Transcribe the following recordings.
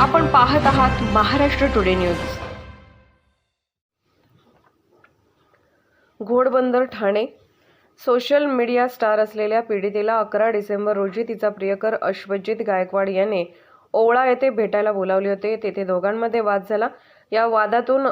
आपण पाहत आहात Maharashtra today news. Ghodbunder Thane. Social media star असलेल्या पीडितेला अकरा डिसेंबर रोजी तिचा प्रियकर अश्वजित गायकवाड याने ओवळा येथे भेटायला बोलावले होते. तेथे दोघांमध्ये वाद झाला. या वादातून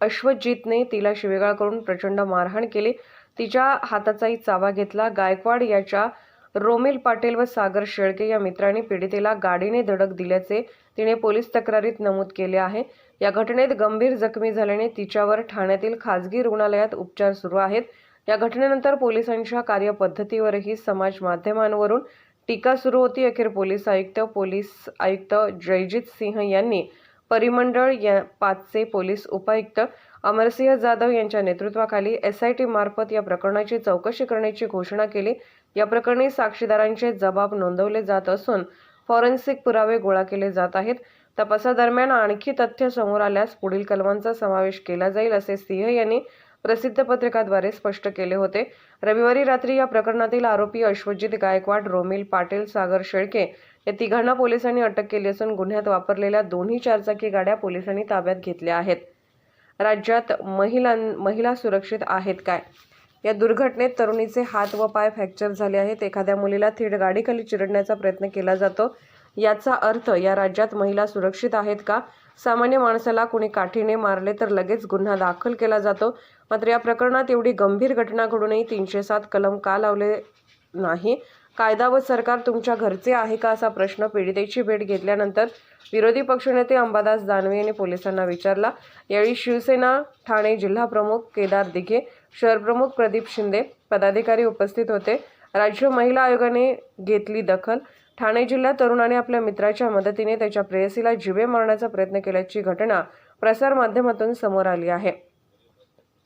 अश्वजितने तिला शिवेगाळ करून प्रचंड मारहाण केली. तिच्या हाताचाही चावा घेतला. गायकवाड याच्या रोमिल पाटील व सागर शेळके या मित्रांनी पीडितेला गाडीने धडक दिल्याचे तिने पोलीस तक्रारीत नमूद केले आहे. या घटनेत गंभीर जखमी झाल्याने तिच्यावर ठाण्यातील खाजगी रुग्णालयात उपचार सुरू आहेत. या घटनेनंतर पोलिसांच्या कार्यपद्धतीवरही समाज माध्यमांवरून टीका सुरू होती. अखेर पोलीस आयुक्त पोलीस आयुक्त जयजित सिंह यांनी परिमंडळ या पाचचे पोलीस उपायुक्त अमरसिंह जाधव यांच्या नेतृत्वाखाली एसआयटी मार्फत या प्रकरणाची चौकशी करण्याची घोषणा केली. या प्रकरणी साक्षीदारांचे जबाब नोंदवले जात असून फॉरेन्सिक पुरावे गोळा केले जात आहेत. तपासादरम्यान आणखी तथ्य समोर आल्यास पुढील कलमांचा समावेश केला जाईल असे सिंह यांनी प्रसिद्ध पत्रकाद्वारे स्पष्ट केले होते. रविवारी रात्री या प्रकरणातील आरोपी अश्वजित गायकवाड रोमिल पाटील सागर शेळके या तिघांना पोलिसांनी अटक केली असून गुन्ह्यात वापरलेल्या दोन्ही चारचाकी गाड्या पोलिसांनी ताब्यात घेतल्या आहेत. राज्यात महिलां महिला सुरक्षित आहेत काय? या दुर्घटनेत तरुणीचे हात व पाय फ्रॅक्चर झाले आहेत. एखाद्या मुलीला थेट गाडीखाली चिरडण्याचा प्रयत्न केला जातो. याचा अर्थ या राज्यात महिला सुरक्षित आहेत का? सामान्य माणसाला कुणी काठीने मारले तर लगेच गुन्हा दाखल केला जातो. मात्र या प्रकरणात एवढी गंभीर घटना घडूनही तीनशे सात कलम का लावले नाही? कायदा व सरकार तुमच्या घरचे आहे का असा प्रश्न पीडितेची भेट घेतल्यानंतर विरोधी पक्षनेते अंबादास दानवे यांनी पोलिसांना विचारला. यावेळी शिवसेना ठाणे जिल्हा प्रमुख केदार दिघे शहरप्रमुख प्रदीप शिंदे पदाधिकारी उपस्थित होते. राज्य महिला आयोगाने घेतली दखल. ठाणे जिल्ह्यात तरुणाने आपल्या मित्राच्या मदतीने त्याच्या प्रेयसीला जिवे मारण्याचा प्रयत्न केल्याची घटना प्रसारमाध्यमातून समोर आली आहे.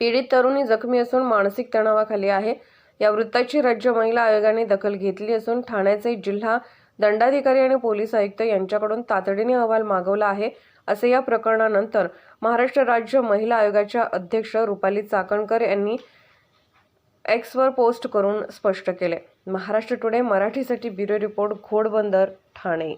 पीडित तरुणी जखमी असून मानसिक तणावाखाली आहे. या वृत्ताची राज्य महिला आयोगाने दखल घेतली असून ठाण्याचे जिल्हा दंडाधिकारी आणि पोलीस आयुक्त यांच्याकडून तातडीने अहवाल मागवला आहे असे या प्रकरणानंतर महाराष्ट्र राज्य महिला आयोगाच्या अध्यक्ष रुपाली चाकणकर यांनी एक्सवर पोस्ट करून स्पष्ट केले. महाराष्ट्र टुडे मराठीसाठी ब्युरो रिपोर्ट घोडबंदर ठाणे.